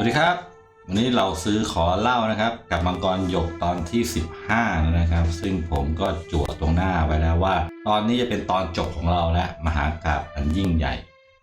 สวัสดีครับ วันนี้เราซื้อขอเล่านะครับ กับมังกรหยกตอนที่ 15 นะครับ ซึ่งผมก็จั่วตรงหน้าไว้แล้วว่า ตอนนี้จะเป็นตอนจบของเราและมหากาบอันยิ่งใหญ่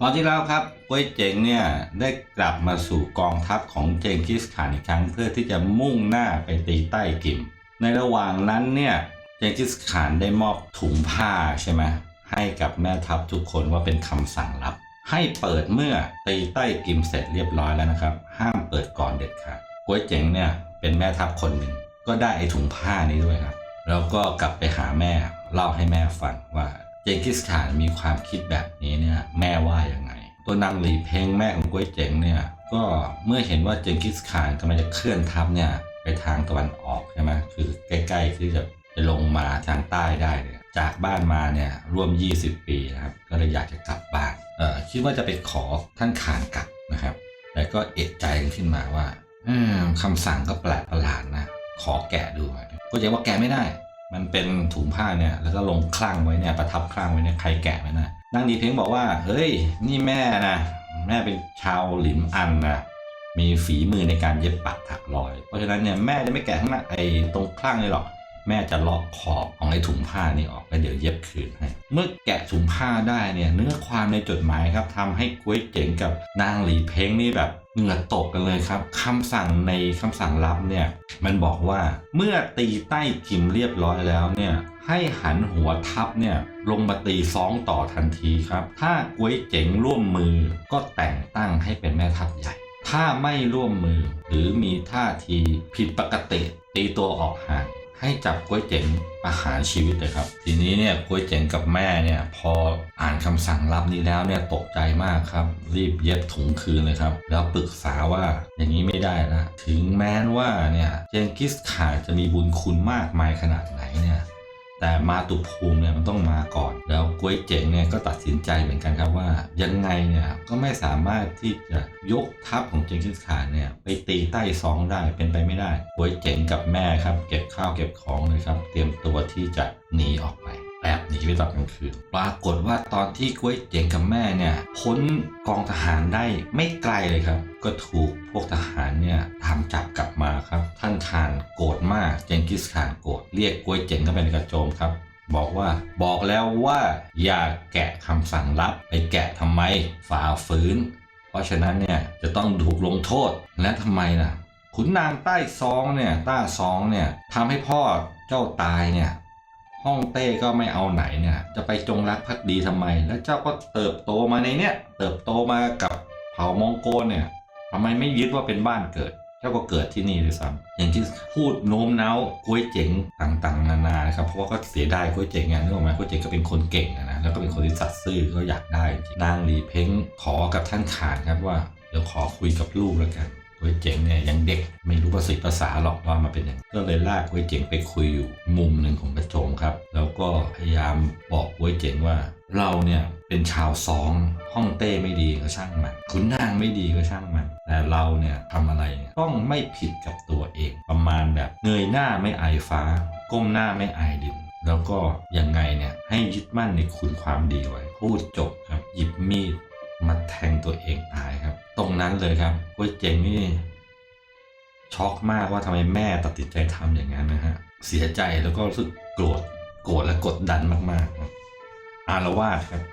ตอนที่แล้วครับก้วยเจงเนี่ยได้กลับมาสู่กองทัพของเจงกิสข่านอีกครั้ง เพื่อที่จะมุ่งหน้าไปตีใต้กิม ในระหว่างนั้นเนี่ยเจงกิสข่านได้มอบถุงผ้าใช่ไหมให้กับแม่ทัพทุกคนว่าเป็นคำสั่งลับ ให้เปิดเมื่อตีใต้กิมเสร็จเรียบร้อยแล้วนะครับ ห้ามเปิดก่อนเด็ดขาดก้วยเจ๋งเนี่ยเป็นแม่ทัพคนหนึ่ง ก็ได้ไอ้ถุงผ้านี้ด้วยครับแล้วก็กลับไปหาแม่เล่าให้แม่ฟังว่าเจงกิสข่านมีความคิดแบบนี้เนี่ยแม่ว่ายังไง ตัวนางหลีเพงแม่ของก้วยเจ๋งเนี่ยก็เมื่อเห็นว่าเจงกิสข่านกำลังจะเคลื่อนทัพเนี่ยไปทางตะวันออกใช่ไหมคือใกล้ๆที่จะจะลงมาทางใต้ได้เนี่ย จากบ้านมาเนี่ยร่วม 20 ปีนะครับ ก็เลยอยากจะกลับบ้านเออคิดว่าจะไปขอท่านขานกลับนะครับ แต่ก็เอะใจขึ้นมาว่าเอิ่มคำสั่งก็แปลกประหลาดนะ ขอแกะดูหน่อยก็ยังว่าแกะไม่ได้ มันเป็นถุงผ้าเนี่ย แล้วก็ลงคลั่งไว้เนี่ย ประทับคลั่งไว้เนี่ย ใครแกะไม่ได้นางดีเพ้งบอกว่า เฮ้ย นี่แม่นะ แม่เป็นชาวหลิมอันนะมีฝีมือในการเย็บปักถักรอย เพราะฉะนั้นเนี่ยแม่จะไม่แกะข้างหน้าไอ้ตรงคลั่งเลยหรอก แม่จะลอกขอบของไอ้ถุงผ้านี่ออกแล้วเดี๋ยวเย็บคืนให้ เมื่อแกะถุงผ้าได้เนี่ยเนื้อความในจดหมายครับทำให้กุ้ยเจ๋งกับนางหลีเพ้งนี่แบบเหงื่อตกกันเลยครับคำสั่งในคำสั่งลับเนี่ยมันบอกว่าเมื่อตีใต้กิมเรียบร้อยแล้วเนี่ยให้หันหัวทัพเนี่ยลงมาตีฟ้องต่อทันทีครับ ถ้ากุ้ยเจ๋งร่วมมือก็แต่งตั้งให้เป็นแม่ทัพใหญ่ ถ้าไม่ร่วมมือหรือมีท่าทีผิดปกติตีตัวออกห่าง ให้จับก๋วยเจ๋งประหารชีวิตเลยครับ ทีนี้เนี่ยก๋วยเจ๋งกับแม่เนี่ยพออ่านคำสั่งลับนี้แล้วเนี่ยตกใจมากครับ รีบเย็บถุงคืนเลยครับ แล้วปรึกษาว่าอย่างนี้ไม่ได้นะถึงแม้ว่าเนี่ยเจงกิสข่านจะมีบุญคุณมากมายขนาดไหนเนี่ย แต่มาตุภูมิเนี่ยมันต้องมาก่อน แล้วกวยเจ๋งเนี่ยก็ตัดสินใจเหมือนกันครับว่า ยังไงเนี่ยก็ไม่สามารถที่จะยกทัพของเจงกิสข่านเนี่ยไปตีใต้ซองได้เป็นไปไม่ได้กวยเจ๋งกับแม่ครับ เก็บข้าวเก็บของเลยครับ เตรียมตัวที่จะหนีออกไป แอบหนีไปตอนกลางคืนปรากฏว่าตอนที่กุ้ยเจ๋งกับแม่เนี่ยพ้นกองทหารได้ไม่ไกลเลยครับ ก็ถูกพวกทหารเนี่ยตามจับกลับมาครับ ท่านขานโกรธมากเจงกิสข่านโกรธเรียกกุ้ยเจ๋งเข้าไปในกระโจมครับบอกว่าบอกแล้วว่าอย่าแกะคำสั่งลับไปแกะทำไมฝ่าฝืน เพราะฉะนั้นเนี่ยจะต้องถูกลงโทษและทำไมล่ะขุนนางใต้ซองเนี่ยต้าซองเนี่ยทำให้พ่อเจ้าตายเนี่ย ห้องเต้ก็ไม่เอาไหนเนี่ยจะไปจงรักภักดีทำไม แล้วเจ้าก็เติบโตมาในเนี่ยเติบโตมากับเผ่ามองโกลเนี่ยทำไมไม่ยึดว่าเป็นบ้านเกิดเจ้าก็เกิดที่นี่เลยซ้ำอย่างที่พูดโน้มน้าวกล้วยเจ๋งต่างๆ นานานะครับเพราะว่าก็เสียดายกล้วยเจ๋งไงนึกออกไหมกล้วยเจ๋งก็เป็นคนเก่งอะนะแล้วก็เป็นคนที่สัตย์ซื่อก็อยากได้นางหลีเพ้งขอกับท่านขานครับว่าเดี๋ยวขอคุยกับลูกแล้วกัน ก๋วยเจ๋งเนี่ยยังเด็กไม่รู้ภาษาภาษาหรอกว่ามาเป็นยังก็เลยลากก๋วยเจ๋งไปคุยอยู่มุมหนึ่งของกระโจมครับ แล้วก็พยายามบอกก๋วยเจ๋งว่า เราเนี่ยเป็นชาวซองห้องเต้ไม่ดีก็ช่างมันขุนนางไม่ดีก็ช่างมัน แต่เราเนี่ยทำอะไรเนี่ยต้องไม่ผิดกับตัวเองประมาณแบบเงยหน้าไม่อายฟ้า ก้มหน้าไม่อายดินแล้วก็ยังไงเนี่ยให้ยึดมั่นในคุณความดีไว้ พูดจบครับหยิบมีด มาแทงตัวเองตายครับ ตรงนั้นเลยครับก๋วยเจงนี่ช็อกมากว่าทำไมแม่ตัดสินใจทำอย่างนั้นนะฮะ เสียใจแล้วก็รู้สึกโกรธโกรธและกดดันมากๆครับอารวาสครับ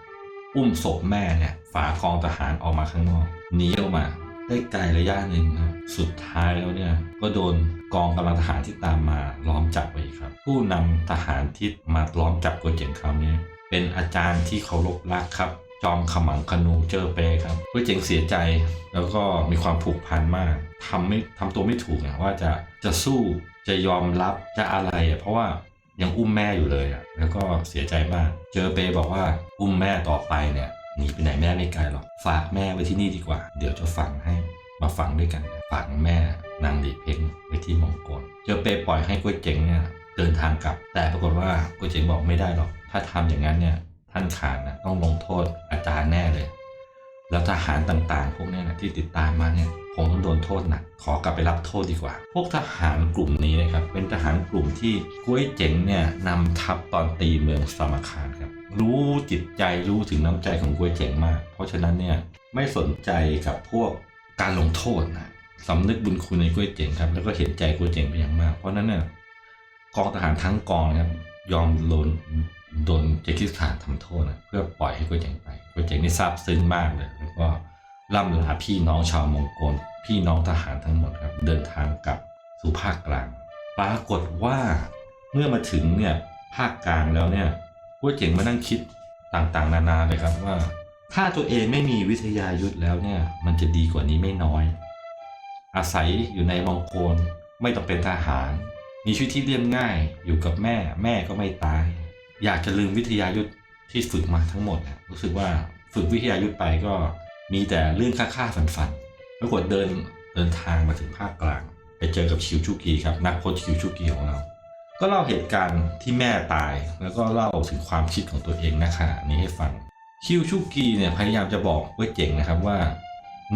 อุ้มศพแม่เนี่ย ฝากองทหารออกมาข้างนอกหนีออกมาได้ไกลระยะหนึ่งนะสุดท้ายแล้วเนี่ย ก็โดนกองกำลังทหารที่ตามมาล้อมจับไว้ครับ ผู้นำทหารที่มาล้อมจับก๋วยเจ๋งคราวนี้เป็นอาจารย์ที่เคารพรักครับ จอมขมังขนูเจอเปครับก๋วยเจ๋งเสียใจแล้วก็มีความผูกพันมากทำไม่ทำตัวไม่ถูกอะว่าจะจะสู้จะยอมรับจะอะไรอะเพราะว่ายังอุ้มแม่อยู่เลยอะแล้วก็เสียใจมาก เจอเปบอกว่าอุ้มแม่ต่อไปเนี่ยหนีไปไหนแม่ไม่ไกลหรอกฝากแม่ไว้ที่นี่ดีกว่า เดี๋ยวจะฝังให้มาฝังด้วยกันฝากแม่นางหลีเพ็งไว้ที่มองกลเจอเปปล่อยให้ก๋วยเจ๋งเนี่ยเดินทางกลับ แต่ปรากฏว่าก๋วยเจ๋งบอกไม่ได้หรอก ถ้าทำอย่างนั้นเนี่ย ท่านขานนะต้องลงโทษอาจารย์แน่เลย แล้วทหารต่างๆ พวกนี้นะที่ติดตามมาเนี่ยคงต้องโดนโทษหนักขอกลับไปรับโทษดีกว่า พวกทหารกลุ่มนี้นะครับเป็นทหารกลุ่มที่กุ้ยเจ๋งเนี่ยนำทัพตอนตีเมืองสามาคารครับรู้จิตใจรู้ถึงน้ำใจของกุ้ยเจ๋งมาก เพราะฉะนั้นเนี่ยไม่สนใจกับพวกการลงโทษนะสำนึกบุญคุณในกุ้ยเจ๋งครับแล้วก็เห็นใจกุ้ยเจ๋งเป็นอย่างมาก เพราะฉะนั้นเนี่ยกองทหารทั้งกองครับยอมโดน โดนเจคิสถานทำโทษนะเพื่อปล่อยให้กุ้ยเจ๋งไปกุ้ยเจ๋งนี่ซาบซึ้งมากเลย แล้วก็ล่ำลาพี่น้องชาวมองโกลพี่น้องทหารทั้งหมดครับ เดินทางกลับสู่ภาคกลาง ปรากฏว่าเมื่อมาถึงเนี่ยภาคกลางแล้วเนี่ยกุ้ยเจ๋งมานั่งคิดต่างๆ นานาเลยครับว่า ถ้าตัวเองไม่มีวิทยายุทธแล้วเนี่ยมันจะดีกว่านี้ไม่น้อย อาศัยอยู่ในมองโกลไม่ต้องเป็นทหาร มีชีวิตที่เรียบง่ายอยู่กับแม่ แม่ก็ไม่ตาย อยากจะลืมวิทยายุทธที่ฝึกมาทั้งหมดนี่ยรู้สึกว่าฝึกวิทยายุทธไปก็มีแต่เรื่องค่าค่าฟันฟันๆปรากฏเดินเดินทางมาถึงภาคกลาง ไปเจอกับชิวชูกีครับ นักพจน์ชิวชูกีของเรา ก็เล่าเหตุการณ์ที่แม่ตาย แล้วก็เล่าถึงความคิดของตัวเองณขณะนี้ให้ฟังคิวชูกีเนี่ยพยายามจะบอกไว้เจ๋งนะครับว่า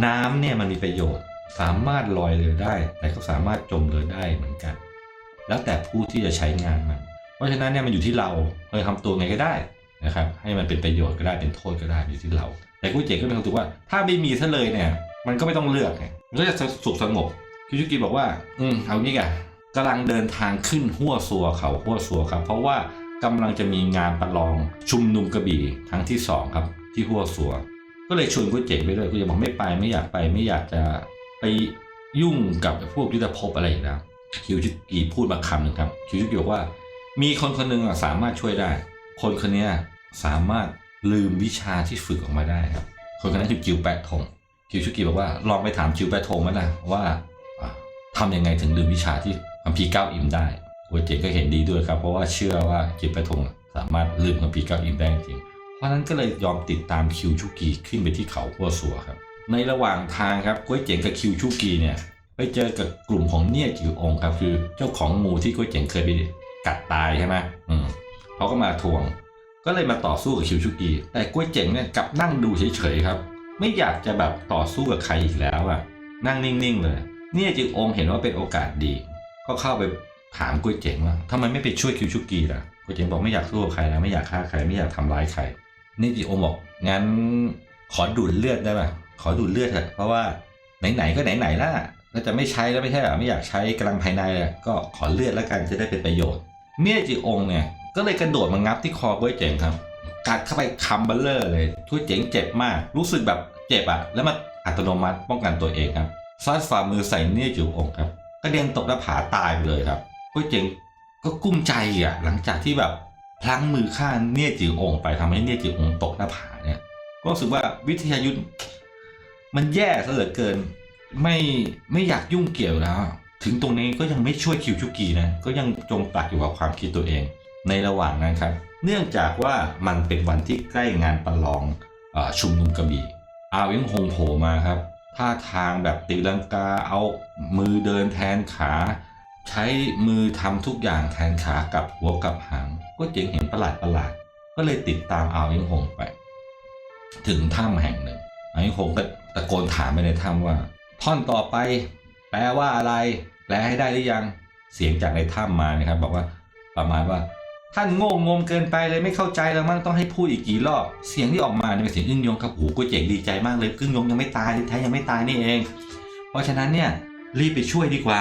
น้ำเนี่ยมันมีประโยชน์ สามารถลอยเรือได้ แต่ก็สามารถจมเรือได้เหมือนกัน แล้วแต่ผู้ที่จะใช้งานมัน เพราะฉะนั้นเนี่ยมันอยู่ที่เราเราจะทำตัวไงก็ได้นะครับ ให้มันเป็นประโยชน์ก็ได้เป็นโทษก็ได้อยู่ที่เรา แต่กุ้ยเจ๋งก็มีความรู้สึกว่า ถ้าไม่มีซะเลยเนี่ย มันก็ไม่ต้องเลือกไงมันก็จะสุขสงบคิวชูกีบอกว่า อืมเอางี้กันกำลังเดินทางขึ้นหัวซัวเขาหัวซัวครับ เพราะว่ากำลังจะมีงานประลองชุมนุมกระบี่ครั้งที่สองครับ ที่หัวซัว ก็เลยชวนกุ้ยเจ๋งไปเลยกุ้ยเจ๋งบอกไม่ไปไม่อยากไปไม่อยากจะไปยุ่งกับพวกยุทธภพอะไรอีกแล้วคิวชิกีพูดมาคำหนึ่งครับคิวชิกีบอกว่า มีคนคนหนึ่งอะสามารถช่วยได้ คนคนนี้สามารถลืมวิชาที่ฝึกออกมาได้ครับ คนคนนั้นคือจิวแปะทงคิวชิกีบอกว่าลองไปถามจิวแปะทงมั้ยนะว่าอะทำยังไงถึงลืมวิชาที่คัมภีร์เก้าอิมได้กุ้ยเจงก็เห็นดีด้วยครับ เพราะว่าเชื่อว่าจิวแปะทงสามารถลืมคัมภีร์เก้าอิมได้จริง เพราะนั้นก็เลยยอมติดตามคิวชูกีขึ้นไปที่เขาพัวสัวครับ ในระหว่างทางครับก้วยเจ๋งกับคิวชูกีเนี่ยไปเจอกับกลุ่มของเนี่ยจิวองครับคือเจ้าของงูที่ก้วยเจ๋งเคยไป กัดตายใช่ไหมอืมเขาก็มาทวง ก็เลยมาต่อสู้กับคิวชูกีแต่ก้วยเจ๋งเนี่ยกลับนั่งดูเฉยๆครับ ไม่อยากจะแบบต่อสู้กับใครอีกแล้วอะนั่งนิ่งๆเลย เนี่ยจิวองเห็นว่าเป็นโอกาสดี ก็เข้าไปถามก้วยเจ๋งว่าทำไมไม่ไปช่วยคิวชูกีล่ะก้วยเจ๋งบอกไม่อยากสู้กับใครแล้วไม่อยากฆ่าใครไม่อยากทำร้ายใคร นี่จิโอบอกงั้นขอดูดเลือดได้ป่ะขอดูดเลือดเถอะเพราะว่าไหนๆก็ไหนๆแล้วก็จะไม่ใช้แล้วไม่ใช่หรอไม่อยากใช้กำลังภายในก็ขอเลือดแล้วกันจะได้เป็นประโยชน์ เมียจิองเนี่ยก็เลยกระโดดมางับที่คอก้วยเจ๋งครับ กัดเข้าไปคำเบลเลอร์เลยก้วยเจ๋งเจ็บมาก รู้สึกแบบเจ็บอะแล้วมันอัตโนมัติป้องกันตัวเองครับซัดฝ่ามือใส่เนี่ยจิองครับกระเด็นตกหน้าผาตายไปเลยครับก้วยเจ๋งก็กุ้มใจอะหลังจากที่แบบพลั้งมือฆ่าเนี่ยจืองไปทำให้เนี่ยจืองตกหน้าผาเนี่ยก็รู้สึกว่าวิทยายุทธมันแย่ซะเหลือเกิน ไม่ไม่อยากยุ่งเกี่ยวแล้ว ถึงตรงนี้ก็ยังไม่ช่วยคิวชุกีนะ ก็ยังจมปลักอยู่กับความคิดตัวเอง ในระหว่างนั้นครับ เนื่องจากว่ามันเป็นวันที่ใกล้งานประลองอชุมนุมกระบี่ อาวิงฮงโผล่มาครับ ท่าทางแบบตีลังกา เอามือเดินแทนขา ใช้มือทำทุกอย่างแทนขากับหัวกับหาง ก็เจ๋งเห็นประหลาดประหลาด ก็เลยติดตามอาวยิงหงไป ถึงถ้ำแห่งหนึ่งอาวยิงหงก็ตะโกนถามไปในถ้ำว่า ท่อนต่อไปแปลว่าอะไร แปลให้ได้หรือยังเสียงจากในถ้ำมานะครับ บอกว่าประมาณว่า ท่านโง่งมเกินไปเลยไม่เข้าใจแล้วมั้งต้องให้พูดอีกกี่รอบเสียงที่ออกมาเนี่ยเป็นเสียงอึ้งยงครับโอ้โหก๋วยเจ๋งดีใจมากเลยอึ้งยงยังไม่ตายแท้ยังไม่ตายนี่เอง เพราะฉะนั้นเนี่ยรีบไปช่วยดีกว่า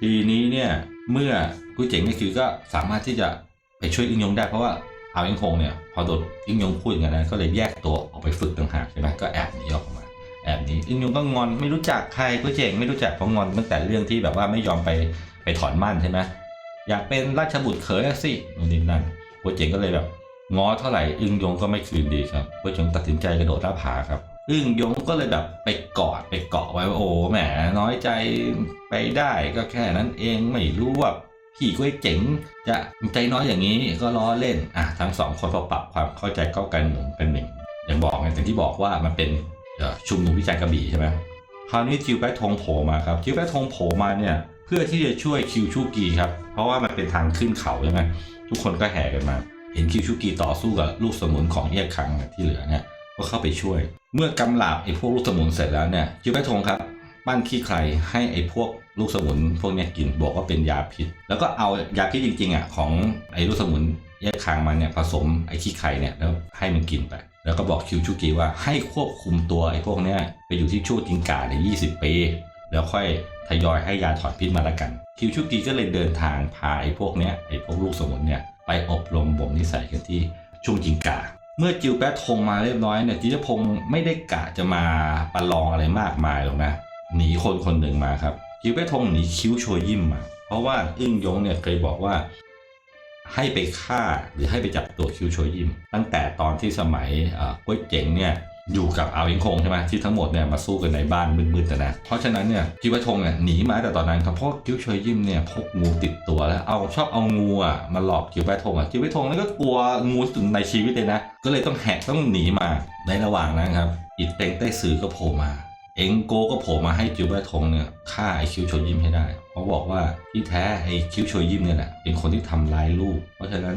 ทีนี้เนี่ยเมื่อกุ้ยเจ๋งนี่คือก็สามารถที่จะไปช่วยอิงยงได้เพราะว่าเอาอิงคงเนี่ยพอโดนอิงยงพูดอย่างนั้นะก็เลยแยกตัวออกไปฝึกต่างหากใช่ไหมก็แอบหนีออกมา แอบนีอิงยงก็งอนไม่รู้จักใครกุ้ยเจ๋งไม่รู้จักเพราะงอนตั้งแต่เรื่องที่แบบว่าไม่ยอมไปไปถอนมั่นใช่ไหมอยากเป็นราชบุตรเขยสินู่นนี่นั่นกุ้ยเจ๋งก็เลยแบบง้อเท่าไหร่อึ้งยงก็ไม่คืนดีครับกุ้ยเจ๋งตัดสินใจกระโดดหน้าผาครับ อึ้งยงก็เลยแบบไปกอดไปเกาะไว้ว่าโอ้แหมน้อยใจไปได้ก็แค่นั้นเองไม่รู้ว่าพี่ก้วยเจ๋งจะใจน้อยอย่างนี้ก็ล้อเล่นอะทั้งสองคนพอปรับความเข้าใจเข้ากันหนึ่งเป็นหนึ่งอย่างบอกไงอย่างที่บอกว่ามันเป็น ชุมนุมวิจัยกระบี่ใช่ไหมคราวนี้จิวแปะทงโผล่มาครับจิวแปะทงโผล่มาเนี่ยเพื่อที่จะช่วยคิวชูกีครับเพราะว่ามันเป็นทางขึ้นเขาใช่ไหมทุกคนก็แห่กันมา เห็นคิวชูกีต่อสู้กับลูกสมุนของเอียคังที่เหลือเนี่ยก็เข้าไปช่วย เมื่อกำลาบไอ้พวกลูกสมุนเสร็จแล้วเนี่ยจิวแปทงครับปั้นขี้ใครให้ไอ้พวกลูกสมุนพวกนี้กินบอกว่าเป็นยาพิษ แล้วก็เอายาพิษจริงๆอะของไอ้ลูกสมุนแยกคางมันเนี่ยผสมไอ้ขี้ไข่เนี่ยแล้วให้มันกินไป แล้วก็บอกคิวชูกีว่าให้ควบคุมตัวไอ้พวกเนี้ยไปอยู่ที่ชั่วจิงกาใน20 ปี แล้วค่อยทยอยให้ยาถอนพิษมาละกัน คิวชุกิก็เลยเดินทางพาไอ้พวกเนี้ยไอ้พวกลูกสมุนเนี่ยไปอบรมบ่มนิสัยกันที่ช่วงจิงกา เมื่อจิวแปะทงมาเรียบร้อยเนี่ยจิวพงไม่ได้กะจะมาประลองอะไรมากมายหรอกนะหนีคนคนหนึ่งมาครับจิวแปะทงหนีคิ้วโชยิมมาเพราะว่าอึ้งยงเนี่ยเคยบอกว่า ให้ไปฆ่าหรือให้ไปจับตัวคิวโชยิม ตั้งแต่ตอนที่สมัยเอ่อก๋วยเจ๋งเนี่ยอยู่กับอาวิงคงใช่ไหมที่ทั้งหมดเนี่ยมาสู้กันในบ้านมืดๆแต่นะ เพราะฉะนั้นเนี่ยคิวแปะทงเนี่ยหนีมาแต่ตอนนั้นครับเพราะคิวชยยิมเนี่ยพกงูติดตัวแล้วเอาชอบเอางูอะมาหลอกคิวแปทงอะคิวแปทงนั่นก็กลัวงูสุดในชีวิตเลยนะ ก็เลยต้องแหกต้องหนีมาในระหว่างนั้นครับอิเต็งใต้ซือก็โผล่มา เอ็งโกก็โผล่มาให้จิวเบอร์ทงเนี่ยฆ่าไอคิวโชยิมให้ได้ เพราะบอกว่าที่แท้ไอคิวโชยิมเนี่ยแหละเป็นคนที่ทำร้ายลูก เพราะฉะนั้น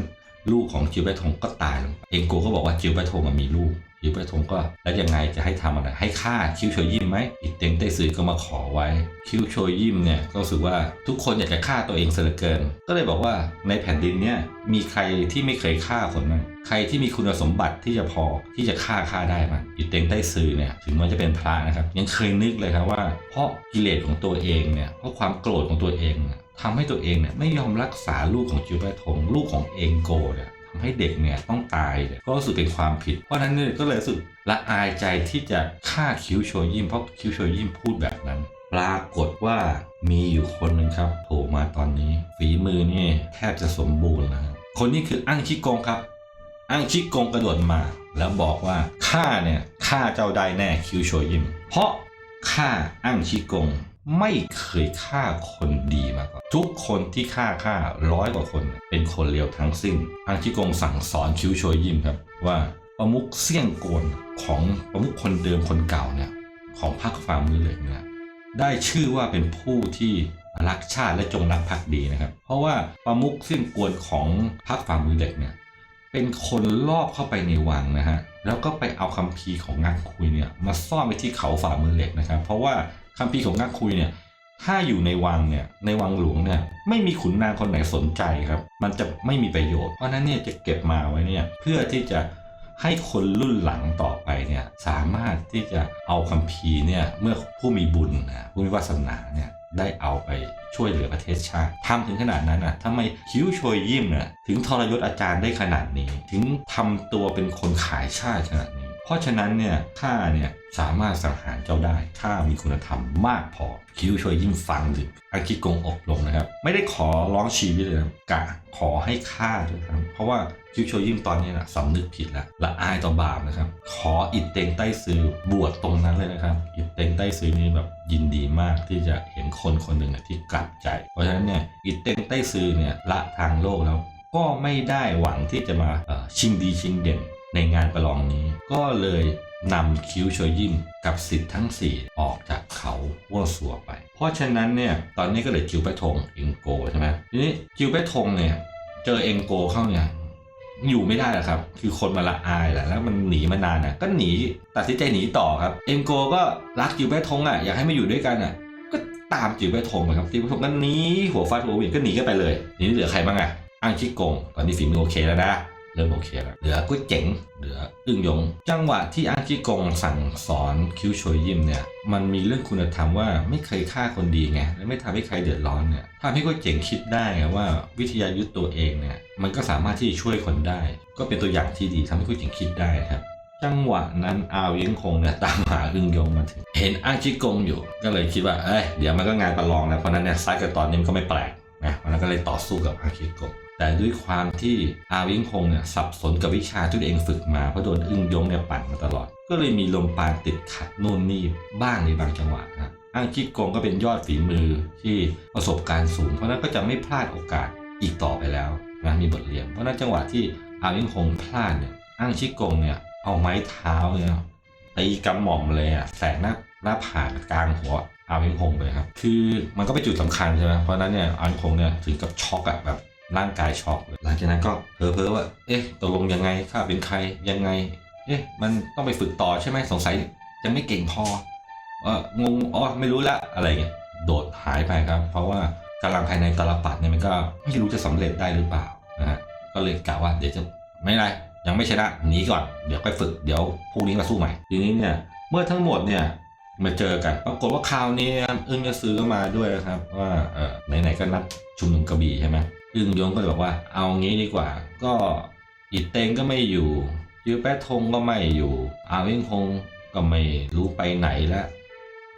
ลูกของจิวเบอร์ทงก็ตายลงเอ็งโกก็บอกว่าจิวเบอร์ทงมันมีลูก จิวแปะทงก็แล้วยังไงจะให้ทำอะไรให้ฆ่าคิวโชยิมไหมอิเต็งไต้ซือก็มาขอไว้ คิวโชยิมเนี่ยก็รู้สึกว่าทุกคนอยากจะฆ่าตัวเองเสียเหลือเกิน ก็เลยบอกว่าในแผ่นดินเนี่ยมีใครที่ไม่เคยฆ่าคนมั้งใครที่มีคุณสมบัติที่จะพอที่จะฆ่าฆ่าได้มั้งอิเต็งไต้ซือเนี่ยถึงแมันจะเป็นพระนะครับ ยังเคยนึกเลยครับว่า เพราะกิเลสของตัวเองเนี่ยเพราะความโกรธของตัวเองทำให้ตัวเองเนี่ยไม่ยอมรักษาลูกของจิวแปทงลูกของเองโกเนี่ย ให้เด็กเนี่ยต้องตายเนี่ยก็รู้สึกเป็นความผิด เพราะฉะนั้นเนี่ยก็เลยรู้สึกละอายใจที่จะฆ่าคิวโชยิมเพราะคิวโชยิมพูดแบบนั้น ปรากฏว่ามีอยู่คนหนึ่งครับโผล่มาตอนนี้ ฝีมือนี่แทบจะสมบูรณ์แล้วครับคนนี้คืออั้งชิกงครับอั้งชิกงกระโดดมา แล้วบอกว่าข้าเนี่ยฆ่าเจ้าได้แน่คิวโชยิม เพราะข้าอั้งชิกง ไม่เคยฆ่าคนดีมาก่อน ทุกคนที่ฆ่าฆ่าร้อยกว่าคน เป็นคนเลวทั้งสิ้นอังชิกงสั่งสอนคิวโชยิมครับว่าประมุขเสี่ยงโกนของประมุขคนเดิมคนเก่าเนี่ยของพรรคฟามือเหล็กเนี่ยได้ชื่อว่าเป็นผู้ที่รักชาติและจงรักภักดีนะครับ เพราะว่าประมุขสิ้นกวนของพรรคฝ่ามือเหล็กเนี่ยเป็นคนลอบเข้าไปในวังนะฮะแล้วก็ไปเอาคัมภีร์ของงักคุยเนี่ยมาซ่อนไว้ที่เขาฝ่ามือเหล็กนะครับ เพราะว่า คัมภีของงักคุยเนี่ย ถ้าอยู่ในวังเนี่ย ในวังหลวงเนี่ย ไม่มีขุนนางคนไหนสนใจครับ มันจะไม่มีประโยชน์ เพราะนั้นเนี่ยจะเก็บมาไว้เนี่ย เพื่อที่จะให้คนรุ่นหลังต่อไปเนี่ย สามารถที่จะเอาคัมภีร์เนี่ย เมื่อผู้มีบุญนะผู้มีวาสนาเนี่ยได้เอาไปช่วยเหลือประเทศชาติทำถึงขนาดนั้นอะทำไมคิ้วโชยยิ้มเนี่ยถึงทรยศอาจารย์ได้ขนาดนี้ ถึงทำตัวเป็นคนขายชาติขนาดนี้ เพราะฉะนั้นเนี่ยข้าเนี่ยสามารถสังหารเจ้าได้ข้ามีคุณธรรมมากพอ คิ้วโชยยิ้มฟังหรืออากิโกงอกลงนะครับ ไม่ได้ขอร้องชีวิตเลยนะกะขอให้ฆ่าด้วยครับเพราะว่าคิวโชยิ่งตอนนี้นะสำนึกผิดแล้วละอายต่อบาปนะครับ ขออิดเต็งใต้ซื้อบวชตรงนั้นเลยนะครับอิดเต็งใต้ซื้อนี่แบบยินดีมากที่จะเห็นคนคนหนึ่งอะที่กลับใจ เพราะฉะนั้นเนี่ยอิดเต็งใต้ซื้อเนี่ยละทางโลกแล้วก็ไม่ได้หวังที่จะมาชิงดีชิงเด่น ในงานประลองนี้ ก็เลยนำคิวโชยิมกับสิทธิ์ทั้ง 4 ออกจากเขาวัวสัวไป เพราะฉะนั้นเนี่ยตอนนี้ก็เลยจิวไปทงเองโกใช่ไหมทีนี้จิวไปทงเนี่ยเจอเองโกเข้าเนี่ยอยู่ไม่ได้แล้วครับ คือคนมาละอายแหละแล้วมันหนีมานานน่ะ ก็หนีตัดสินใจหนีต่อครับ เอ็มโกก็รักจิวแปทงอะอยากให้มาอยู่ด้วยกันอะก็ตามจิวแปทงไปครับจิวแปทงก็หนีหัวฟาดหัวเหวี่ยงก็หนีกันไปเลยทีนี้เหลือใครบ้างอะอ้งชิกงตอนนี้ฝีมือโอเคแล้วนะ เริ่มโอเคแล้วเหลือกุ้ยเจ๋งเหลืออึ้งยง จังหวะที่อางชิกงสั่งสอนคิวโชยยิมเนี่ยมันมีเรื่องคุณธรรมว่าไม่เคยฆ่าคนดีไงและไม่ทำให้ใครเดือดร้อนเนี่ยทำให้กุ้ยเจ๋งคิดได้ไงว่าวิทยายุทธตัวเองเนี่ยมันก็สามารถที่จะช่วยคนได้ ก็เป็นตัวอย่างที่ดีทำให้กุ้ยเจ๋งคิดได้ครับจังหวะนั้นอาเวียงคงเนี่ยตามหาอึ้งยงมาถึง เห็นอางชิกงอยู่ ก็เลยคิดว่าเอ้ยเดี๋ยวมันก็งานประลองแล้วเพราะนั้นเนี่ยซัดกันตอนนี้มันก็ไม่แปลกนะเพราะนั้นก็เลยต่อสู้กับอางชิกง แต่ด้วยความที่อาวิงคงเนี่ยสับสนกับวิชาที่ตัวเองฝึกมาเพราะโดนอึ้งยงเนี่ยปั่นมาตลอด ก็เลยมีลมปานติดขัดนู่นนี่บ้างในบางจังหวะนะอ้างชิกงก็เป็นยอดฝีมือที่ประสบการณ์สูง เพราะนั้นก็จะไม่พลาดโอกาสอีกต่อไปแล้วนะมีบทเรียน เพราะนั้นจังหวะที่อาวิงคงพลาดเนี่ยอ้างชิกงเนี่ยเอาไม้เท้าเนี่ยตีกำหม่อมเลยอะแสกหน้าหน้าผากกลางหัวอาวิงคงเลยครับ คือมันก็เป็นจุดสำคัญใช่ไหมเพราะฉะนั้นเนี่ยอาวิงคงเนี่ยถึงกับช็อกอะแบบ ร่างกายช็อกเลยหลังจากนั้นก็เพ้อเพ้อๆว่า เอ๊ะตกลงยังไงข้าเป็นใครยังไง เอ๊ะ มันต้องไปฝึกต่อใช่ไหมสงสัยยังไม่เก่งพอเอองงอ๋อไม่รู้ละอะไรเงี้ยโดดหายไปครับ เพราะว่ากำลังภายในตาลปัดเนี่ยมันก็ไม่รู้จะสำเร็จได้หรือเปล่านะฮะก็เลยกะว่าเดี๋ยวจะไม่ไรยังไม่ชนะหนีก่อนเดี๋ยวค่อยฝึกเดี๋ยวพรุ่งนี้มาสู้ใหม่ทีนี้เนี่ยเมื่อทั้งหมดเนี่ยมาเจอกันปรากฏว่าคราวนี้อึ้งยะซื้อก็มาด้วยนะครับว่าเออไหนๆก็นัดชุมนุมกระบี่ใช่ไหม อึ้งยงก็เลยบอกว่า เอางี้ดีกว่า ก็อีเตงก็ไม่อยู่ยือแปะทงก็ไม่อยู่ อาวิ่งคงก็ไม่รู้ไปไหนแล้ว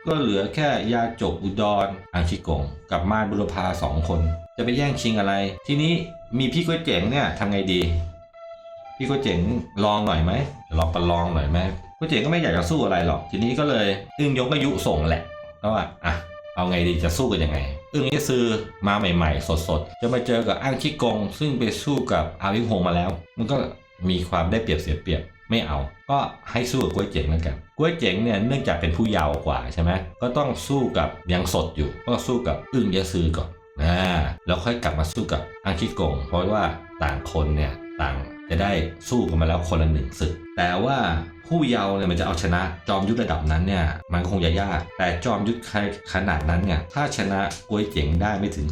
ก็เหลือแค่ยาจกอุดรอาชิกง กับมารบุรพาสองคน จะไปแย่งชิงอะไร ทีนี้มีพี่ก๋วยเจ๋งเนี่ยทำไงดี พี่ก๋วยเจ๋งลองหน่อยไหมลองประลองหน่อยไหมก๋วยเจ๋งก็ไม่อยากจะสู้อะไรหรอก ทีนี้ก็เลยอึ้งยงก็ยุส่งแหละแล้วว่าอะเอาไงดีจะสู้กันยังไง อึ้งนี่ซื้อมาใหม่ๆ สดๆ จะมาเจอกับอ้างชิกง ซึ่งไปสู้กับอาวิงหงมาแล้ว มันก็มีความได้เปรียบเสียเปรียบไม่เอา ก็ให้สู้กับก๋วยเจ๋งแล้วกันก๋วยเจ๋งเนี่ยเนื่องจากเป็นผู้ยาวกว่าใช่ไหมก็ต้องสู้กับยังสดอยู่ก็สู้กับอึ้งยซือก่อนนะแล้วค่อยกลับมาสู้กับอังคิกง เพราะว่าต่างคนเนี่ยต่าง จะได้สู้กันมาแล้วคนละหนึ่งศึก แต่ว่าผู้เยาว์เนี่ยมันจะเอาชนะจอมยุทธระดับนั้นเนี่ยมันก็คงจะยาก แต่จอมยุทธขนาดนั้นเนี่ยถ้าชนะกวยเจ๋งได้ไม่ถึง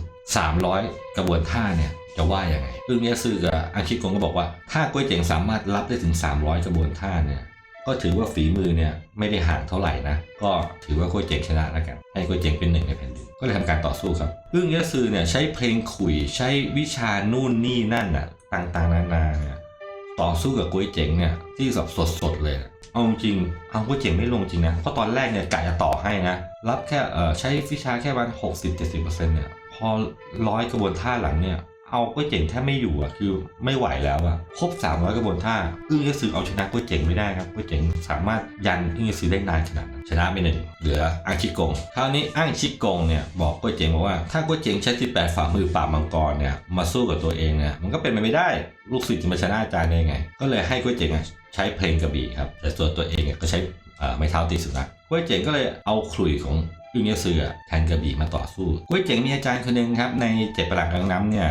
300 กระบวนท่าเนี่ยจะว่ายังไงอึ้งยะซือกับอังคิกงก็บอกว่า ถ้ากวยเจ๋งสามารถรับได้ถึง 300 กระบวนท่าเนี่ยก็ถือว่าฝีมือเนี่ยไม่ได้ห่างเท่าไหร่นะ ก็ถือว่าก๋วยเจ๋งชนะแล้วกันให้ก๋วยเจ๋งเป็นหนึ่งในแผ่นดินก็เลยทำการต่อสู้ครับอึ้งยะซือเนี่ยใช้เพลงขุยใช้วิชานู่นนี่นั่นน่ะต่างๆนานาเนี่ย ต่อสู้กับกุ้ยเจ๋งเนี่ยที่แบบสดๆเลย เอาจริงเอากุ้ยเจ๋งไม่ลงจริงนะ เพราะตอนแรกเนี่ยกะจะต่อให้นะ รับแค่เออใช้วิชาแค่วัน60-70%เนี่ย พอร้อยกระบวนท่าหลังเนี่ย เอาก๋วยเจ๋งแทบไม่อยู่อะคือไม่ไหวแล้วอะครบ 300กระบวนท่าอึ้งยะซือเอาชนะก๋วยเจ๋งไม่ได้ครับก๋วยเจ๋งสามารถยันอึ้งยะซือได้นานขนาดชนะไปหนึ่งเหลืออังชิกงคราวนี้อังชิกงเนี่ยบอกก๋วยเจ๋งบอกว่าถ้าก๋วยเจ๋งใช้18ฝ่ามือปรามังกรเนี่ยมาสู้กับตัวเองเนี่ยมันก็เป็นไปไม่ได้ลูกศิษย์จะมาชนะอาจารย์ได้ไง ก็เลยให้ก๋วยเจ๋งอะใช้เพลงกระบี่ครับแต่ส่วนตัวเองเนี่ยก็ใช้อ่อไม้เท้าตีสุนัขก๋วยเจ๋งก็เลยเอาขลุ่ยของอึ้งยะซืออแทนกระบี่มาต่อสู้ก๋วยเจ๋งมีอาจารย์คนหนึ่งครับในเจ็ดประหลัดกลางน้ำเนี่ย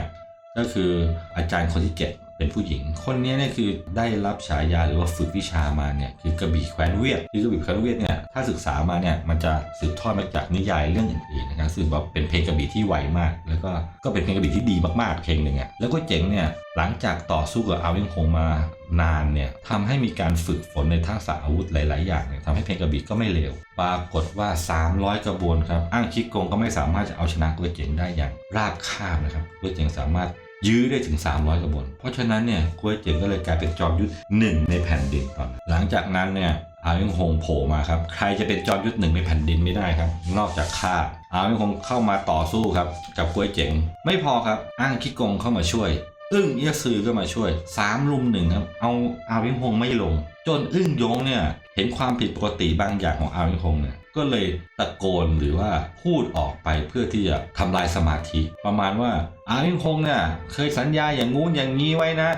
ก็คืออาจารย์คนที่เจ็ดเป็นผู้หญิง คนนี้เนี่ยคือได้รับฉายาหรือว่าฝึกวิชามาเนี่ยคือกระบี่แคว้นเวียดคือกระบี่แคว้นเวียดเนี่ยถ้าศึกษามาเนี่ยมันจะสืบทอดมาจากนิยายเรื่องอื่นๆนะครับซึ่งว่าเป็นเพลงกระบี่ที่ไวมาก แล้วก็ก็เป็นเพลงกระบี่ที่ดีมากๆเพลงหนึ่งอะแล้วก็เจ๋งเนี่ยหลังจากต่อสู้กับอาวิงคงมานานเนี่ยทำให้มีการฝึกฝนในทักษะอาวุธหลาย ๆ อย่างเนี่ยทำให้เพลงกระบี่ก็ไม่เลวปรากฏว่า 300 กระบวนครับอ้างคิกกงก็ไม่สามารถจะเอาชนะก๋วยเจ๋งได้อย่างราบคาบนะครับก๋วยเจ๋งสามารถ ยื้อได้ถึง 300กระบวนเพราะฉะนั้นเนี่ยก๋วยเจ๋งก็เลยกลายเป็นจอมยุทธหนึ่งในแผ่นดินตอนนั้นหลังจากนั้นเนี่ยอาวิงหงโผล่มาครับ ใครจะเป็นจอมยุทธหนึ่งในแผ่นดินไม่ได้ครับ นอกจากข้าอาวิงหงเข้ามาต่อสู้ครับ กับก๋วยเจ๋ง ไม่พอครับ อ้างคิกงเข้ามาช่วย อึ้งเอียซือก็มาช่วยสามลุมหนึ่งครับ เอาอาวิงหงไม่ลง จนอึ้งยงเนี่ย เห็นความผิดปกติบางอย่างของอาวิงหงเนี่ย ก็เลยตะโกนหรือว่าพูดออกไปเพื่อที่จะทำลายสมาธิ ประมาณว่าอาวิงคงเนี่ยเคยสัญญาอย่างงู้นอย่างนี้ไว้นะ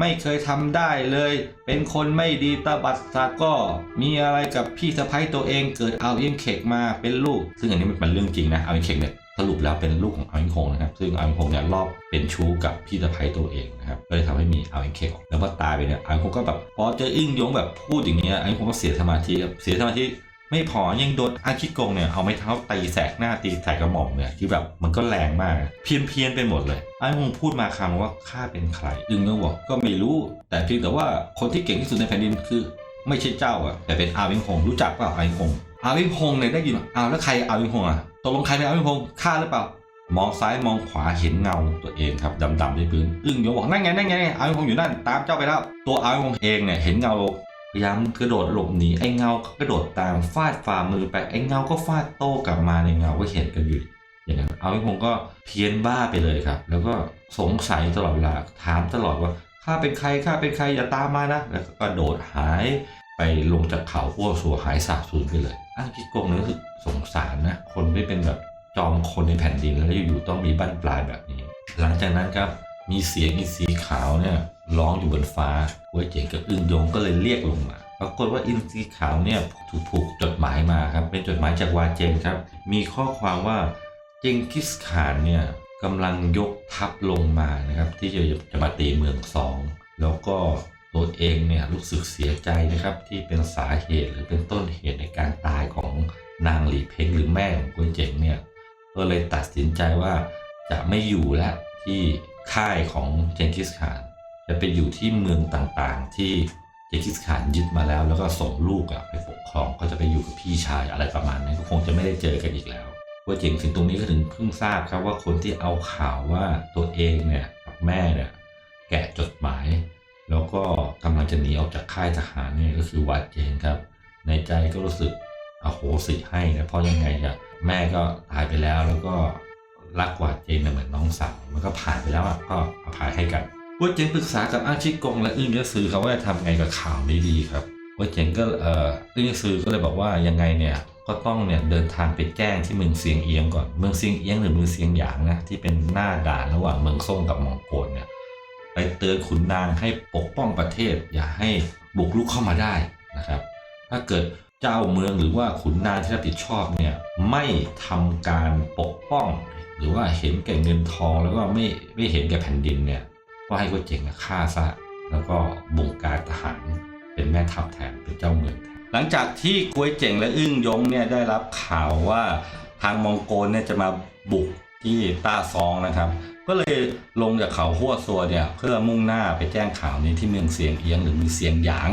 ไม่เคยทำได้เลย เป็นคนไม่ดีตาบัดสัตก็มีอะไรกับพี่สะพ้ยตัวเองเกิดเอาเอ็มเข็กมาเป็นลูก ซึ่งอันนี้มันเป็นเรื่องจริงนะเอาเอ็มเข็กเนี่ยสรุปแล้วเป็นลูกของอาวิงคงนะครับ ซึ่งอาวิงคงเนี่ยรอบเป็นชู้กับพี่สะพ้ยตัวเองนะครับ ก็เลยทำให้มีอาวิงเข็กแล้วพอตายไปเนี่ยอาวิงคงก็แบบพอเจออึ้งยงแบบพูดอย่างเงี้ยอาวิงคงก็เสียสมาธิครับ เสียสมาธิ ไม่พอยังโดนอาคิโกงเนี่ยเอาไม้เท้าตีแสกหน้าตีแสกกระหม่อมเนี่ยที่แบบมันก็แรงมาก เพี้ยนเพียนไปหมดเลยไอ้คงพูดมาคำว่าข้าเป็นใครอึงก็บอกก็ไม่รู้ แต่เพียงแต่ว่าคนที่เก่งที่สุดในแผ่นดินคือ ไม่ใช่เจ้าอะแต่เป็นอาวิงหงรู้จักเปล่าอาวิงหงอาวิงหงเนี่ยได้ยินอ้าวแล้วใครอาวิงหงอะตกลงใครเป็นอาวิงหงข้าหรือเปล่ามองซ้ายมองขวาเห็นเงาตัวเองครับดำๆที่พื้นอึ้งยบอกนั่นไงนั่นไงอาวิงหงอยู่นั่นตามเจ้าไปแล้วตัวอาวิงหงเองเนี่ยเห็นเงา ยายามกระโดดหลบหนีไอ้เงาก็กระโดดตามฟาดฝ่ามือไปไอ้เงาก็ฟาดโต้กลับมาในเงาก็เห็นกันอยู่อย่างนั้นเอาไอ้ผมก็เพี้ยนบ้าไปเลยครับ แล้วก็สงสัยตลอดเวลาถามตลอดว่าข้าเป็นใครข้าเป็นใครอย่าตามมานะ แล้วก็กระโดดหายไปลงจากเขาพวกสัวหายสาบสูญไปเลยอ้างคิดโกงนี่ยรู้สึกสงสารนะคนไม่เป็นแบบจอมคนในแผ่นดินแล้วอยู่ๆต้องมีบั้นปลายแบบนี้ หลังจากนั้นครับมีเสียงอีสีขาวเนี่ย ร้องอยู่บนฟ้าก๋วยเจ๋งกับอึ้งยงก็เลยเรียกลงมาปรากฏว่าอินทรีขาวเนี่ยถูกผูกจดหมายมาครับเป็นจดหมายจากวาเจนครับ มีข้อความว่าเจงกิสขานเนี่ยกำลังยกทัพลงมานะครับ ที่จะจะมาตีเมืองสองแล้วก็ตัวเองเนี่ยรู้สึกเสียใจนะครับ ที่เป็นสาเหตุหรือเป็นต้นเหตุในการตายของนางหลีเพ้งหรือแม่ของกวยเจ๋งเนี่ยก็เลยตัดสินใจว่าจะไม่อยู่แล้วที่ค่ายของเจงกิสขาน จะไปอยู่ที่เมืองต่างๆ ที่เจงกิสขานยึดมาแล้ว แล้วก็ส่งลูกอะไปปกครองก็จะไปอยู่กับพี่ชายอะไรประมาณนี้ก็คงจะไม่ได้เจอกันอีกแล้วว่าเจ๋งถึงตรงนี้ก็ถึงเพิ่งทราบครับว่าคนที่เอาข่าวว่าตัวเองเนี่ยกับแม่เนี่ยแกะจดหมาย แล้วก็กำลังจะหนีออกจากค่ายทหารเนี่ยก็คือวัดเจงครับ ในใจก็รู้สึกอโหสิให้นะเพราะยังไงอะแม่ก็ตายไปแล้วแล้วก็รักกว่าเจนเหมือนน้องสาวมันก็ผ่านไปแล้วอะก็อภัยให้กัน ว่าเจงปรึกษากับอาชิกงและอึ้งยะซือครับว่าจะทำไงกับข่าวนี้ดีครับว่าเจงก็เอ่ออึ้งยะซือก็เลยบอกว่ายังไงเนี่ยก็ต้องเนี่ยเดินทางไปแจ้งที่เมืองเซียงเอียงก่อนเมืองเซียงเอียงหรือเมืองเซียงหยางนะที่เป็นหน้าด่านระหว่างเมืองซ่งกับมองโกลเนี่ยไปเตือนขุนนางให้ปกป้องประเทศ อย่าให้บุกรุกเข้ามาได้นะครับ ถ้าเกิดเจ้าเมืองหรือว่าขุนนางที่รับผิดชอบเนี่ยไม่ทำการปกป้อง หรือว่าเห็นแก่เงินทองแล้วก็ไม่ไม่เห็นแก่แผ่นดินเนี่ย ก็ให้ก๋วยเจ๋งอะฆ่าซะแล้วก็บงการทหารเป็นแม่ทัพแทนเป็นเจ้าเมืองแทนหลังจากที่ก๋วยเจ๋งและอึ้งยงเนี่ยได้รับข่าวว่าทางมองโกลเนี่ยจะมาบุกที่ต้าซองนะครับ ก็เลยลงจากเขาหัวซัวเนี่ยเพื่อมุ่งหน้าไปแจ้งข่าวนี้ที่เมืองเสียงเอียงหรือเมืองเสียงหยาง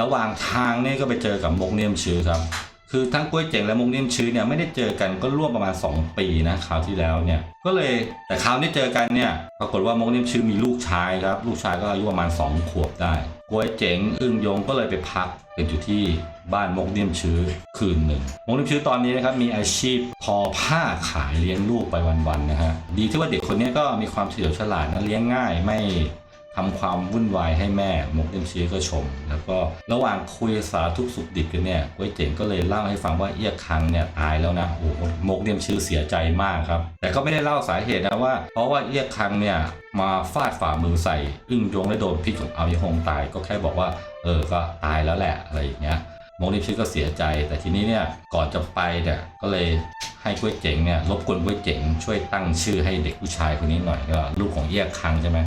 ระหว่างทางเนี่ยก็ไปเจอกับมกเนียมชื้อครับ คือทั้งกล้วยเจ๋งและมกเนียมชื้อเนี่ยไม่ได้เจอกันก็ร่วมประมาณ 2 ปีนะคราวที่แล้วเนี่ยก็เลยแต่คราวนี้เจอกันเนี่ยปรากฏว่ามกเนียมชื้อมีลูกชายครับ ลูกชายก็อายุประมาณ 2 ขวบได้กล้วยเจ๋งอึ้งยงก็เลยไปพักเป็นอยู่ที่บ้านมกเนียมชื้อคืนหนึ่งมกเนียมชื้อตอนนี้นะครับมีอาชีพทอผ้าขายเลี้ยงลูกไปวันๆนะฮะดีที่ว่าเด็กคนนี้ก็มีความเฉลียวฉลาดนะเลี้ยงง่ายไม่ ทำความวุ่นวายให้แม่มกเดมชีก็ชม แล้วก็ระหว่างคุยสารทุกสุขดิบกันเนี่ยก๋วยเจ๋งก็เลยเล่าให้ฟังว่าเอี้ยคังเนี่ยตายแล้วนะโอ้โหมกเดมชื่อเสียใจมากครับ แต่ก็ไม่ได้เล่าสาเหตุนะว่า เพราะว่าเอี้ยคังเนี่ยมาฟาดฝ่ามือใส่ อึ้งยงและโดนพิษของเอายหงตาย ก็แค่บอกว่า เออก็ตายแล้วแหละอะไรอย่างเงี้ยมงนิชิก็เสียใจ แต่ทีนี้เนี่ยก่อนจะไปเนี่ยก็เลยให้ก๋วยเจ๋งเนี่ยรบกวนก๋วยเจ๋งช่วยตั้งชื่อให้เด็กผู้ชายคนนี้หน่อยก็ลูกของเอี้ยคังใช่ไหม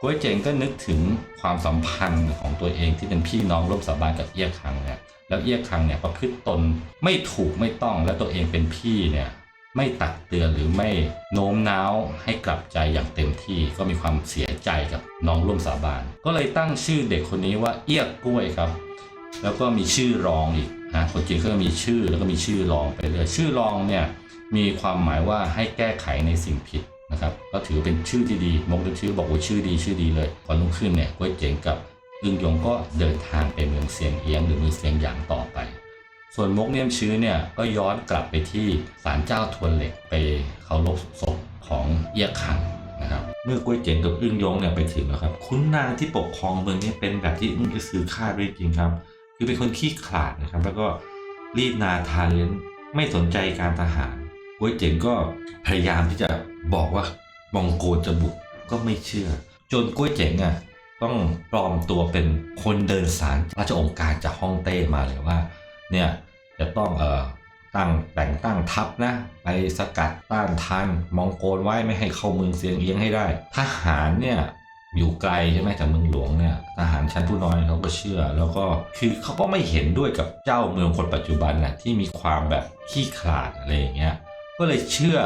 ก๋วยเจ๋งก็นึกถึงความสัมพันธ์ของตัวเองที่เป็นพี่น้องร่วมสาบานกับเอี้ยคังเนี่ยแล้วเอี้ยคังเนี่ยประพฤติตนไม่ถูกไม่ต้องและตัวเองเป็นพี่เนี่ยไม่ตักเตือนหรือไม่โน้มน้าวให้กลับใจอย่างเต็มที่ก็มีความเสียใจกับน้องร่วมสาบาน ก็เลยตั้งชื่อเด็กคนนี้ว่าเอี้ยกล้วยครับ แล้วก็มีชื่อรองอีกนะคนจีนก็มีชื่อแล้วก็มีชื่อรองไปเรื่อยชื่อรองเนี่ยมีความหมายว่าให้แก้ไขในสิ่งผิด นะครับก็ถือเป็นชื่อที่ดีมงคลชื่อบอกว่าชื่อดีชื่อดีเลยพอรุ่งขึ้นเนี่ยก๋วยเจ๋งกับอึ้งยงก็เดินทางไปเมืองเสียงเอียงหรือเมืองเสียงหยางต่อไป ส่วนมกเนียมชื้อเนี่ยก็ย้อนกลับไปที่ศาลเจ้าทวนเหล็กไปเคารพศพของเอี้ยคังนะครับเมื่อก๋วยเจ๋งกับอึ้งยงเนี่ยไปถึงแล้วครับคุณนางที่ปกครองเมืองนี้เป็นแบบที่อึ้งจะซื้อคาดไว้จริงครับ คือเป็นคนขี้ขลาดนะครับ แล้วก็รีดนาทาเลี้ยงไม่สนใจการทหาร ก๋วยเจ๋งก็พยายามที่จะบอกว่ามองโกจะบุกก็ไม่เชื่อ จนก๋วยเจ๋งอะต้องปลอมตัวเป็นคนเดินสารราชองค์การจากฮ่องเต้มาเลยว่าเนี่ยจะต้องเอ่อตั้งแต่งตั้งทัพนะ ไปสกัดต้านทานมองโกลไว้ไม่ให้เข้าเมืองเซียงเอียงให้ได้ ทหารเนี่ยอยู่ไกลใช่ไหมจากเมืองหลวงเนี่ยทหารชั้นผู้น้อยเขาก็เชื่อ แล้วก็คือเขาก็ไม่เห็นด้วยกับเจ้าเมืองคนปัจจุบันนะที่มีความแบบขี้ขลาดอะไรอย่างเงี้ย ก็เลยเชื่อ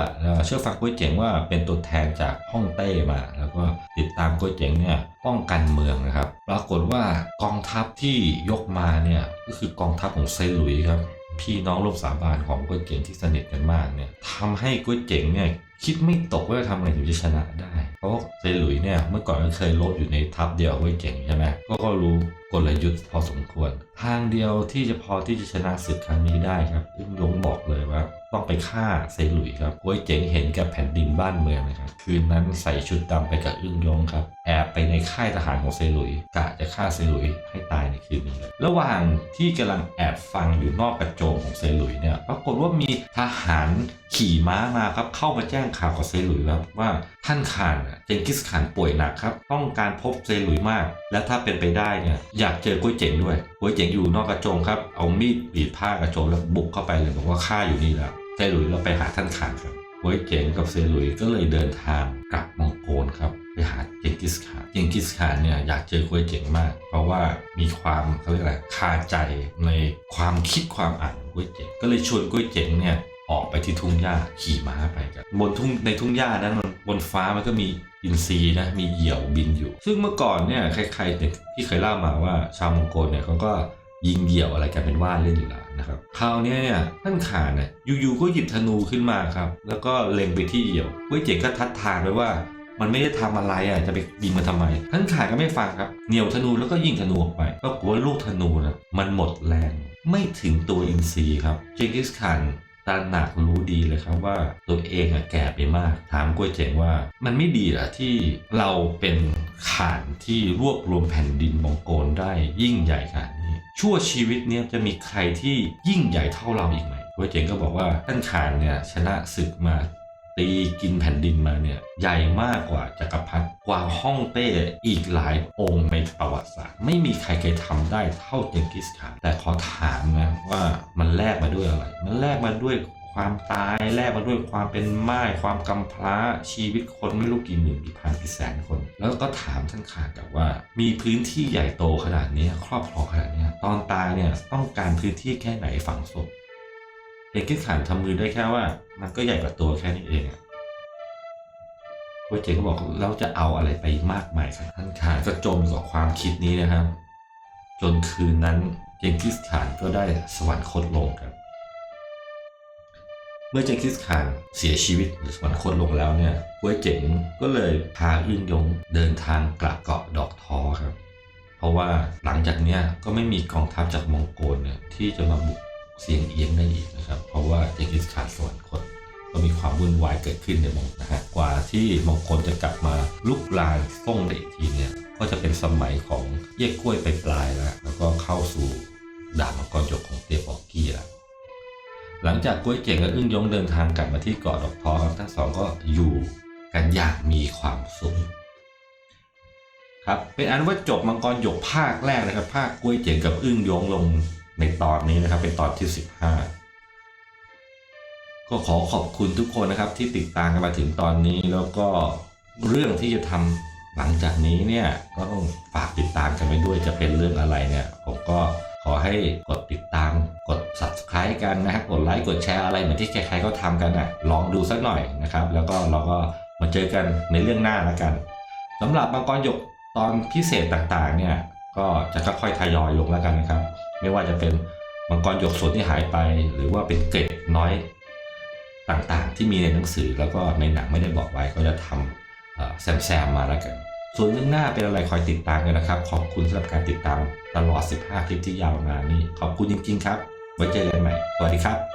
เชื่อฟังก๋วยเจ๋งว่าเป็นตัวแทนจากฮ่องเต้มา แล้วก็ติดตามก๋วยเจ๋งเนี่ยป้องกันเมืองนะครับ ปรากฏว่ากองทัพที่ยกมาเนี่ยก็คือกองทัพของเซหลุยครับพี่น้องร่วมสาบานของก๋วยเจ๋งที่สนิทกันมากเนี่ยทำให้ก๋วยเจ๋งเนี่ยคิดไม่ตกว่าจะทำไงถึงจะชนะได้ เพราะเซหลุยเนี่ยเมื่อก่อนก็เคยลบอยู่ในทัพเดียวกับก๋วยเจ๋งใช่ไหมก็ก็รู้กลยุทธ์พอสมควร ทางเดียวที่จะพอที่จะชนะศึกครั้งนี้ได้ครับอึ้งยงบอกเลยว่า ต้องไปฆ่าเซหลุยครับก๋วยเจ๋งเห็นกับแผ่นดินบ้านเมืองนะครับ คืนนั้นใส่ชุดดำไปกับอึ้งยงครับ แอบไปในค่ายทหารของเซหลุยกะจะฆ่าเซหลุยให้ตายในคืนนี้เลยระหว่างที่กำลังแอบฟังอยู่นอกกระโจมของเซหลุยเนี่ย ปรากฏว่ามีทหารขี่ม้ามาครับ เข้ามาแจ้งข่าวกับเซหลุยครับว่าท่านขานเจงกิสขานป่วยหนักครับ ต้องการพบเซหลุยมาก และถ้าเป็นไปได้เนี่ยอยากเจอก๋วยเจ๋งด้วยก๋วยเจ๋งอยู่นอกกระโจมครับ เอามีดกรีดผ้ากระโจมแล้วบุกเข้าไปเลยบอกว่าข้าอยู่นี่แล้ว เซหลุยเราไปหาท่านขานครับก๋วยเจ๋งกับเซหลุยก็เลยเดินทางกลับมองโกลครับไปหาเจงกิสขานเจงกิสขานเนี่ยอยากเจอก๋วยเจ๋งมาก เพราะว่ามีความเขาเรียกอะไรคาใจในความคิดความอ่านของก๋วยเจ๋งก็เลยชวนก๋วยเจ๋งเนี่ยออกไปที่ทุ่งหญ้าขี่ม้าไปกันบนทุ่งในทุ่งหญ้านั้นมันบนฟ้ามันก็มีอินทรีนะมีเหยี่ยวบินอยู่ ซึ่งเมื่อก่อนเนี่ยใครๆเนี่ยที่เคยเล่ามาว่าชาวมองโกลเนี่ยเขาก็ ยิงเหี่ยวอะไรกันเป็นว่าเล่นอยู่แล้วนะครับคราวนี้เนี่ยท่านขาเนี่ยอยู่ๆก็หยิบธนูขึ้นมาครับ แล้วก็เล็งไปที่เหี่ยวเว้ยเจ๋งก็ทัดทานไว้ว่ามันไม่ได้ทำอะไรอะจะไปยิงมันทำไมท่านขาก็ไม่ฟังครับเหนี่ยวธนูแล้วก็ยิงธนูออกไปก็กลัวลูกธนูนะมันหมดแรงไม่ถึงตัวอินทรีย์ครับเจงกิสข่านตระหนักรู้ดีเลยครับว่าตัวเองอะแก่ไปมาก ถามกล้วยเจ๋งว่า มันไม่ดีหรอที่เราเป็นข่านที่รวบรวมแผ่นดินมองโกลได้ยิ่งใหญ่ขนาด ชั่วชีวิตเนี้ยจะมีใครที่ยิ่งใหญ่เท่าเราอีกไหมหัวยเจ๋งก็บอกว่าท่านขานเนี่ยชนะศึกมาตีกินแผ่นดินมาเนี่ยใหญ่มากกว่าจักรพรรดิกว่าฮ่องเต้อีกหลายองค์ในประวัติศาสตร์ ไม่มีใครเคยทำได้เท่าเจงกิสข่านแต่ขอถามนะว่ามันแลกมาด้วยอะไร มันแลกมาด้วย ความตายแลกมาด้วยความเป็นม่ายความกำพร้าชีวิตคนไม่รู้กี่หมื่นกี่พันกี่แสนคน แล้วก็ถามท่านขากับว่า มีพื้นที่ใหญ่โตขนาดนี้ครอบครองขนาดนี้ตอนตายเนี่ยต้องการพื้นที่แค่ไหนฝังศพเอกกิขันทำมือได้แค่ว่า มันก็ใหญ่กว่าตัวแค่นี้เองอะโปรเจงก็บอกเราจะเอาอะไรไปมากมายครับท่านขาก็จมกับความคิดนี้นะครับ จนคืนนั้นเจงกิสข่านก็ได้สวรรคตลงครับ เมื่อเจงกิสข่านเสียชีวิตหรือสวรรคตลงแล้วเนี่ยกวยเจ๋งก็เลยพาอึ้งยงเดินทางกลับเกาะดอกทอครับ เพราะว่าหลังจากเนี้ยก็ไม่มีกองทัพจากมองโกลเนี่ยที่จะมาบุกเสียงเอียงได้อีกนะครับ เพราะว่าเจงกิสข่านสวรรคตก็มีความวุ่นวายเกิดขึ้นในมองนะฮะกว่าที่มองโกลจะกลับมาลุกลานฟ่งได้อีกทีเนี่ยก็จะเป็นสมัยของเย่กล้วยไปปลายแล้วแล้วก็เข้าสู่ดาบมังกรหยกของเตียปอกกี้แล้ว หลังจากกล้ยเจ๋งและอึ้งยงเดินทางกลับมาที่เกาะดอกทอครับทั้งสองก็อยู่กันอย่างมีความสุขครับเป็นอันว่าจบมังกรหยกภาคแรกนะครับ ภาคกล้ยเจ๋งกับอึ้งยงลงในตอนนี้นะครับ เป็นตอนที่ 15 ก็ขอขอบคุณทุกคนนะครับ ที่ติดตามกันมาถึงตอนนี้แล้วก็เรื่องที่จะทำหลังจากนี้เนี่ยก็ต้องฝากติดตามกันไปด้วยจะเป็นเรื่องอะไรเนี่ย ผมก็ ขอให้กดติดตาม กด subscribe กันนะฮะกดไลค์กดแชร์อะไรเหมือนที่ใครๆก็ทำกันอะลองดูสักหน่อยนะครับ แล้วก็เราก็มาเจอกันในเรื่องหน้าแล้วกันสำหรับมังกรหยกตอนพิเศษต่างๆเนี่ยก็จะค่อยๆทยอยลงแล้วกันนะครับ ไม่ว่าจะเป็นมังกรหยกส่วนที่หายไป หรือว่าเป็นเกร็ดน้อยต่างๆ ที่มีในหนังสือแล้วก็ในหนังไม่ได้บอกไว้ก็จะทำแซมๆมาแล้วกัน ส่วนเรื่องหน้าเป็นอะไรคอยติดตามกันนะครับ ขอบคุณสำหรับการติดตามตลอด 15 คลิปที่ยาวมานนี้ขอบคุณจริงๆครับ ไว้เจอกันใหม่ สวัสดีครับ